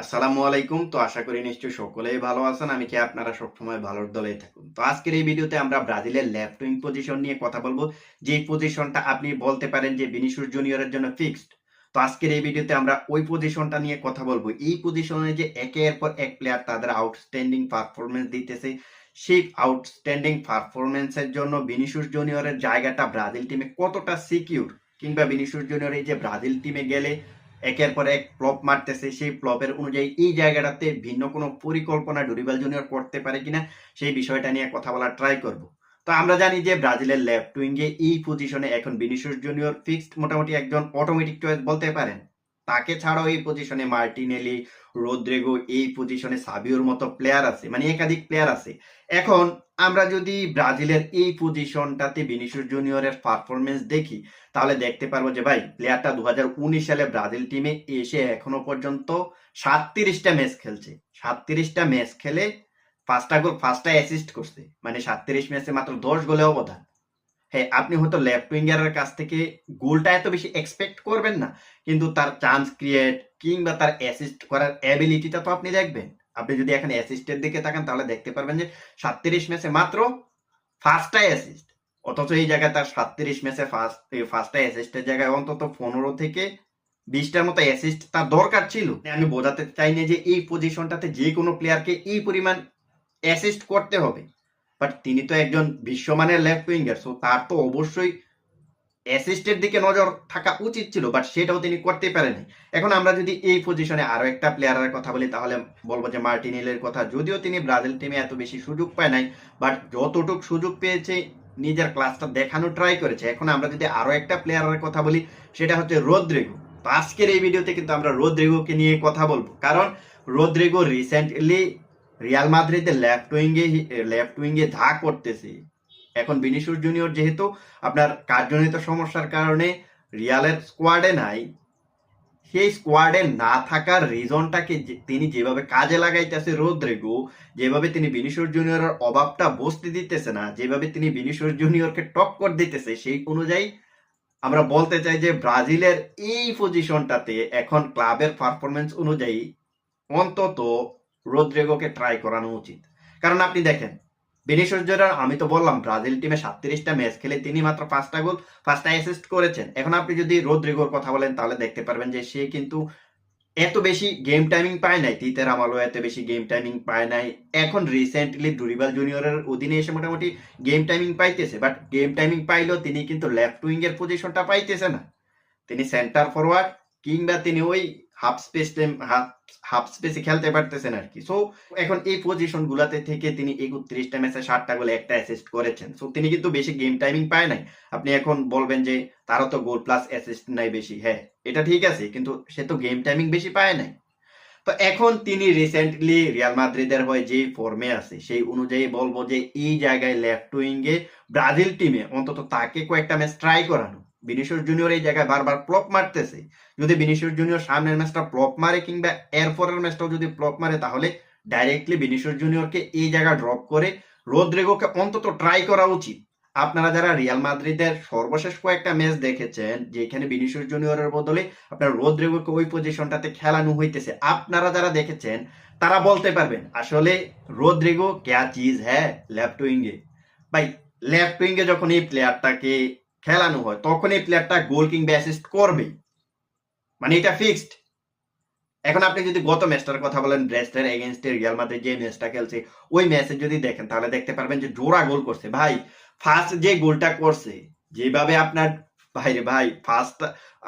আসসালামু আলাইকুম। তো আশা করি নিশ্চয়ই সকলেই ভালো আছেন। আমি কি আপনারা সবসময় ভালোর দলেই থাকুন? তো আজকের এই ভিডিওতে আমরা ব্রাজিলের লেফট উইং পজিশন নিয়ে কথা বলব। যে পজিশনটা আপনি বলতে পারেন যে ভিনিসিয়াস জুনিয়রের জন্য ফিক্সড তো আজকের এই ভিডিওতে আমরা ওই পজিশনটা নিয়ে কথা বলব। এই পজিশনে যে একের পর এক প্লেয়ার তাদের আউটস্ট্যান্ডিং পারফরমেন্স দিতেছে, সেই আউটস্ট্যান্ডিং পারফরমেন্সের জন্য ভিনিসিয়াস জুনিয়রের জায়গাটা ব্রাজিল টিমে কতটা সিকিউর কিংবা ভিনিসিয়াস জুনিয়র এই যে ব্রাজিল টিমে গেলে একের পর এক প্লপ মারতেছে। সেই প্লপের অনুযায়ী এই জায়গাটাতে ভিন্ন কোনো পরিকল্পনা ডুরিবাল জুনিয়র করতে পারে কিনা সেই বিষয়টা নিয়ে কথা বলার ট্রাই করব। তো আমরা জানি যে ব্রাজিলের লেফট উইঙ্গে এই পজিশনে এখন ভিনিসিয়াস জুনিয়র ফিক্সড মোটামুটি একজন অটোমেটিক চয়েস বলতে পারেন। তাকে ছাড়াও এই পজিশনে মার্টিনেলি, রোদ্রেগো এই পজিশনে সাবিওর মতো প্লেয়ার আছে মানে একাধিক প্লেয়ার আছে। এখন আমরা যদি ব্রাজিলের এই পজিশনটাতে ভিনিসিয়াস জুনিয়রের পারফরমেন্স দেখি, তাহলে দেখতে পারব যে ভাই প্লেয়ারটা দু হাজার উনিশ সালে ব্রাজিল টিমে এসে এখনও পর্যন্ত সাতত্রিশটা ম্যাচ খেলছে। সাতত্রিশটা ম্যাচ খেলে পাঁচটা গোল পাঁচটা অ্যাসিস্ট করছে। মানে সাতত্রিশ ম্যাচে মাত্র দশ গোলে অবদান হ্যাঁ আপনি হয়তো লেফট উইঙ্গারের কাছ থেকে গোলটা এত বেশি এক্সপেক্ট করবেন না, কিন্তু তার চান্স ক্রিয়েট কিংবা তার অ্যাসিস্ট করার অ্যাবিলিটিটা তো আপনি দেখবেন। আপনি যদি এখন অ্যাসিস্টের দিকে তাকান, তাহলে দেখতে পারবেন যে সাতত্রিশ ম্যাচে মাত্র ফার্স্টটাই অ্যাসিস্ট অথচ এই জায়গায় তার সাতত্রিশ ম্যাচে ফার্স্ট ফার্স্টটা অ্যাসিস্টের জায়গায় অন্তত পনেরো থেকে বিশটার মতো অ্যাসিস্ট তার দরকার ছিল। আমি বোঝাতে চাই না যে এই পজিশনটাতে যে কোনো প্লেয়ারকে এই পরিমাণ অ্যাসিস্ট করতে হবে। বাট তিনি তো একজন বিশ্বমানের লেফট উইঙ্গার সো তার তো অবশ্যই অ্যাসিস্টের দিকে নজর থাকা উচিত ছিল বাট সেটাও তিনি করতে পারেনি এখন আমরা যদি এই পজিশনে আরও একটা প্লেয়ারের কথা বলি, তাহলে বলব যে মার্টিনেলের কথা। যদিও তিনি ব্রাজিল টিমে এত বেশি সুযোগ পায় নাই বাট যতটুক সুযোগ পেয়েছে, নিজের ক্লাসটা দেখানো ট্রাই করেছে। এখন আমরা যদি আরও একটা প্লেয়ারের কথা বলি, সেটা হচ্ছে রোদ্রিগো। তো আজকের এই ভিডিওতে কিন্তু আমরা রোদ্রিগোকে নিয়ে কথা বলব। কারণ রোদ্রিগো রিসেন্টলি রিয়াল মাদ্রিদের লেফট উইঙ্গে লেফট উইঙ্গে ধা করতেছে। এখন বিনিসুর জুনিয়র যেহেতু আপনার কার্যজনিত সমস্যার কারণে রিয়ালের স্কোয়াডে নাই, সেই স্কোয়াডে না থাকার রিজনটাকে তিনি যেভাবে কাজে লাগাইতেছে রোদ্রেগো, যেভাবে তিনি বিনিসুর জুনিয়রের অভাবটা বসতে দিতেছে না, যেভাবে তিনি বিনিসুর জুনিয়রকে টক্কর দিতেছে, সেই অনুযায়ী আমরা বলতে চাই যে ব্রাজিলের এই পজিশনটাতে এখন ক্লাবের পারফরমেন্স অনুযায়ী অন্তত রোদ্রেগোকে ট্রাই করানো উচিত। কারণ আপনি দেখেন বেনিসিয়াস জুনিয়র আমি তো বললাম, ব্রাজিল টিমে সাতত্রিশটা ম্যাচ খেলে তিনি মাত্র পাঁচটা গোল, পাঁচটা অ্যাসিস্ট করেছেন। এখন আপনি যদি রোদ্রিগোর কথা বলেন, তাহলে দেখতে পারবেন যে সে কিন্তু এত বেশি গেম টাইমিং পায় নাই তিতের আমালো এত বেশি গেম টাইমিং পায় নাই। এখন রিসেন্টলি ডুরিবাল জুনিয়রের অধীনে এসে মোটামুটি গেম টাইমিং পাইতেছে বাট গেম টাইমিং পাইলেও তিনি কিন্তু লেফট উইং এর পজিশনটা পাইতেছে না। তিনি সেন্টার ফরওয়ার্ড কিংবা তিনি ওই হাফ স্পেস হাফ স্পেসে খেলতে পারতেছেন আর কি। সো এখন এই পজিশন গুলাতে থেকে তিনি একত্রিশটা ম্যাচে ষাটটা গোলে একটা অ্যাসিস্ট করেছেন। সো তিনি কিন্তু বেশি গেম টাইমিং পায় নাই। আপনি এখন বলবেন যে, তারও তো গোল প্লাস অ্যাসিস্ট নাই বেশি। হ্যাঁ এটা ঠিক আছে, কিন্তু সে তো গেম টাইমিং বেশি পায় নাই। তো এখন তিনি রিসেন্টলি রিয়াল মাদ্রিদের হয়ে যে ফর্মে আছে, সেই অনুযায়ী বলব যে, এই জায়গায় লেফট উইঙ্গে ব্রাজিল টিমে অন্তত তাকে কয়েকটা ম্যাচ ট্রাই করানো। বিনিশিয়াস জুনিয়র এই জায়গায় বারবার প্লপ মারতেছে। যদি বিনিশিয়াস জুনিয়র সামনের ম্যাচটা প্লপ মারে কিংবা এর পরের ম্যাচটাও যদি প্লপ মারে, তাহলে ডাইরেক্টলি বিনিশিয়াস জুনিয়রকে এই জায়গা ড্রপ করে রোদ্রেগোকে অন্তত ট্রাই করা উচিত। আপনারা যারা রিয়াল মাদ্রিদের সর্বশেষ কয়েকটা ম্যাচ দেখেছেন, যেখানে বিনিশিয়াস জুনিয়রের বদলে আপনার রোদ্রেগোকে ওই পজিশনটাতে খেলানো হইতেছে, আপনারা যারা দেখেছেন, তারা বলতে পারবেন, আসলে রোদ্রিগো ক্যা চিজ হ্যাঁ লেফট উইঙ্গে ভাই লেফট উইঙ্গে যখন এই প্লেয়ারটাকে খেলানো হয় তখন এই প্লেয়ারটা গোল কিংবা অ্যাসিস্ট করবে মানে এটা ফিক্সড এখন আপনি যদি গত ম্যাচটার কথা বলেন ব্রেস্টের এগেনস্টে রিয়াল মাদ্রিদ যে ম্যাচটা খেলছে, ওই ম্যাচে যদি দেখেন, তাহলে দেখতে পারবেন যে জোড়া গোল করছে। ভাই ফার্স্ট যে গোলটা করছে, যেভাবে আপনার, ভাই রে ভাই ফার্স্ট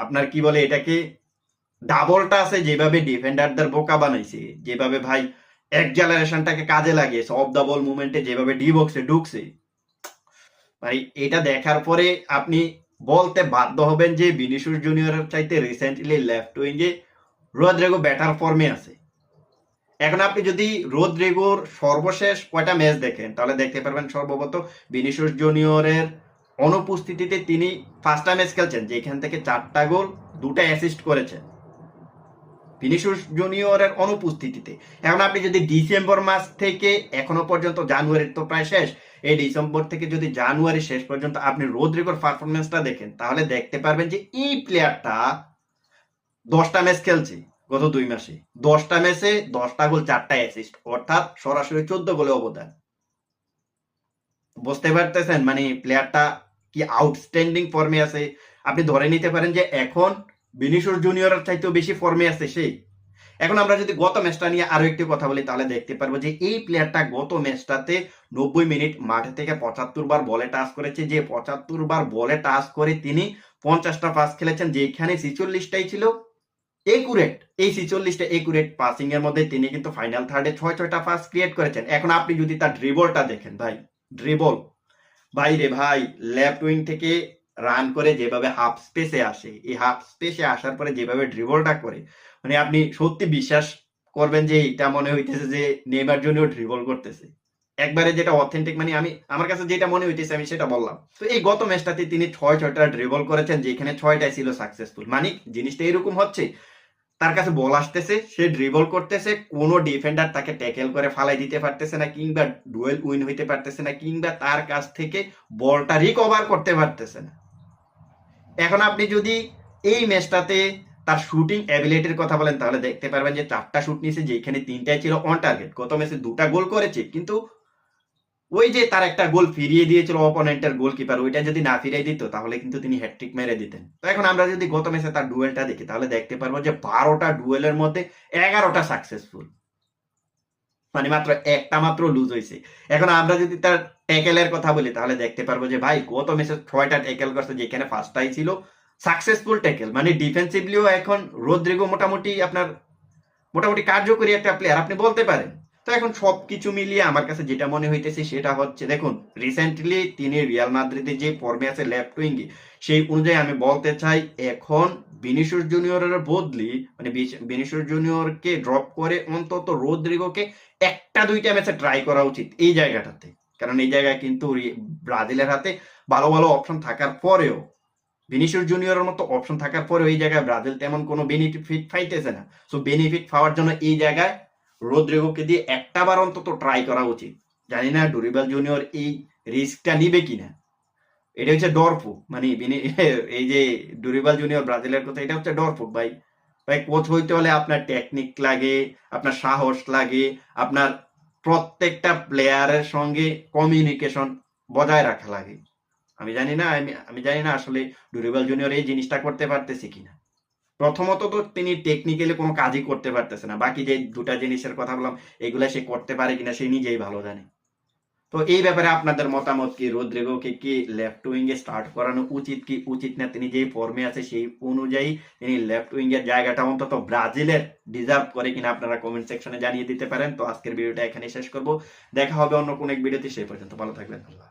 আপনার কি বলে এটাকে ডাবলটা আছে, যেভাবে ডিফেন্ডারদের বোকা বানাইছে, যেভাবে ভাই, এক জেনারেশনটাকে কাজে লাগিয়েছে অফ দ্য বল মুভমেন্টে যেভাবে ডি বক্সে ঢুকছে। ভাই, এটা দেখার পরে আপনি বলতে বাধ্য হবেন যে বিনিশুর জুনিয়রের চাইতে রিসেন্টলি লেফট উইঙ্গে রোদ্রেগো ব্যাটার ফর্মে আছে। এখন আপনি যদি রোদ্রেগোর সর্বশেষ কয়টা ম্যাচ দেখেন, তাহলে দেখতে পারবেন সর্বপ্রথ বিনিশুস জুনিয়রের অনুপস্থিতিতে তিনি পাঁচটা ম্যাচ খেলছেন, যেখান থেকে চারটা গোল, দুটা অ্যাসিস্ট করেছেন। ভিনিসিয়াস অনুপস্থিতিতে। এখন আপনি যদি ডিসেম্বর মাস থেকে এখনও পর্যন্ত জানুয়ারির তো প্রায় শেষ, এই ডিসেম্বর থেকে যদি জানুয়ারি শেষ পর্যন্ত আপনি রোদ্রিগোর পারফরমেন্সটা দেখেন, তাহলে দেখতে পারবেন যে এই প্লেয়ারটা দশটা ম্যাচ খেলছে গত দুই মাসে। দশটা ম্যাচে দশটা গোল, চারটা অ্যাসিস্ট অর্থাৎ সরাসরি চোদ্দ গোলে অবদান। বুঝতে পারতেছেন? মানে প্লেয়ারটা কি আউটস্ট্যান্ডিং ফর্মে আছে? আপনি ধরে নিতে পারেন যে এখন বিনিশুর জুনিয়রের চাইতেও বেশি ফর্মে আছে সে এখন আমরা যদি গত ম্যাচটা নিয়ে আরও একটি কথা বলি, তাহলে দেখতে পারব যে এই প্লেয়ারটা গত ম্যাচটাতে নব্বই মিনিট মাঠে থেকে পঁচাত্তর বার বলে টাচ করেছে। যে পঁচাত্তর বার বলে টাচ করে তিনি পঞ্চাশটা পাস খেলেছেন, যেখানে ছিচল্লিশটাই ছিল একুরেট এই ছিচল্লিশটা একুরেট পাসিং এর মধ্যে তিনি কিন্তু ফাইনাল থার্ডে ছয় ছয়টা পাস ক্রিয়েট করেছেন। এখন আপনি যদি তার ড্রিবলটা দেখেন, ভাই ড্রিবল ভাই রে ভাই লেফট উইং থেকে রান করে যেভাবে হাফ স্পেসে আসে, এই হাফ স্পেসে আসার পরে যেভাবে ড্রিবলটা করে মানে আপনি সত্যি বিশ্বাস করবেন যে এটা মনে হইতেছে যে নেইমার জুনিয়র ড্রিবল করতেছে। একবারে যেটা অথেন্টিক মানে আমি, আমার কাছে যেটা মনে হইতেছে আমি সেটা বললাম। তো এই গত ম্যাচটাতে তিনি ছয় ছয়টা ড্রিবল করেছেন, যেখানে ছয়টাই ছিল সাকসেসফুল মানে জিনিসটা এরকম হচ্ছে, তার কাছে বল আসতেছে, সে ড্রিবল করতেছে, কোনো ডিফেন্ডার তাকে ট্যাকেল করে ফালাই দিতে পারতেছে না, কিংবা ডুয়েল উইন হইতে পারতেছে না, কিংবা তার কাছ থেকে বলটা রিকভার করতে পারতেছে না। এখন আপনি যদি এই ম্যাচটাতে তার শুটিং অ্যাবিলিটির কথা বলেন, তাহলে দেখতে পারবেন যে চারটা শুট নিয়েছে, যেখানে তিনটাই ছিল অন টার্গেট গত ম্যাচে দুটা গোল করেছে, কিন্তু ওই যে তার একটা গোল ফিরিয়ে দিয়েছিল অপোনেন্টের গোলকিপার ওইটা যদি না ফিরিয়ে দিত, তাহলে কিন্তু তিনি হ্যাট্রিক মেরে দিতেন। তো এখন আমরা যদি গত ম্যাচে তার ডুয়েলটা দেখি, তাহলে দেখতে পারব যে বারোটা ডুয়েলের মধ্যে এগারোটা সাকসেসফুল মানে মাত্র একটা মাত্র লুজ হয়েছে এখন আমরা যদি তার ট্যাকেলের কথা বলি, তাহলে দেখতে পারব যে, ভাই, গত ম্যাচে ছয়টা ট্যাকেল করছে, যেখানে ফার্স্টটাই ছিল। সাকসেসফুল ট্যাকেল মানে ডিফেন্সিভলিও এখন রোদ্রিগো মোটামুটি আপনার মোটামুটি কার্যকরী একটা প্লেয়ার আপনি বলতে পারেন তো এখন সবকিছু মিলিয়ে আমার কাছে যেটা মনে হইতেছে সেটা হচ্ছে, দেখুন রিসেন্টলি তিনি রিয়াল মাদ্রিদে যে ফর্মে আছে লেফট উইঙ্গে সেই অনুযায়ী আমি বলতে চাই, এখন বিনিশুর জুনিয়রের বদলি মানে বিনিশুর জুনিয়রকে ড্রপ করে অন্তত রোদ্রিগোকে একটা দুইটা ম্যাচে ট্রাই করা উচিত এই জায়গাটাতে। কারণ এই জায়গায় কিন্তু ব্রাজিলের হাতে ভালো ভালো অপশন থাকার পরেও ভিনিসিয়াস জুনিয়রের মতো অপশন থাকার পরেও এই জায়গায় ব্রাজিল তেমন কোনো বেনিফিট পাইতেছে না। সো বেনিফিট পাওয়ার জন্য এই জায়গায় রোদ্রিগোকে দিয়ে একটা বার অন্তত ট্রাই করা উচিত। জানি না ডুরিবাল জুনিয়র এই রিস্কটা নিবে কিনা। এটা হচ্ছে ডরফুক মানে এই যে ডুরিবাল জুনিয়র ব্রাজিলের কথা, এটা হচ্ছে ডরফুক ভাই। ভাই কোচ হইতে হলে আপনার টেকনিক লাগে, আপনার সাহস লাগে, আপনার প্রত্যেকটা প্লেয়ারের সঙ্গে কমিউনিকেশন বজায় রাখা লাগে। আমি জানি না, আমি আমি জানি না আসলে ডুরিবাল জুনিয়র এই জিনিসটা করতে পারতেছি কিনা। প্রথমত তো তিনি টেকনিক্যালি কোনো কাজই করতে পারতেছে না। বাকি যে দুটা জিনিসের কথা বললাম, এগুলা সে করতে পারে কিনা সে নিজেই ভালো জানে। তো এই ব্যাপারে আপনাদের মতামত কি? রোদ্রিগোকে কি লেফট উইং এ স্টার্ট করানো উচিত কি উচিত না? তিনি যেই ফর্মে আছে সেই অনুযায়ী তিনি লেফট উইং এর জায়গাটা অন্তত ব্রাজিলের ডিজার্ভ করে কিনা আপনারা কমেন্ট সেকশনে জানিয়ে দিতে পারেন। তো আজকের ভিডিওটা এখানে শেষ করব। দেখা হবে অন্য কোনো এক ভিডিওতে, সেই পর্যন্ত ভালো থাকবেন। আল্লাহ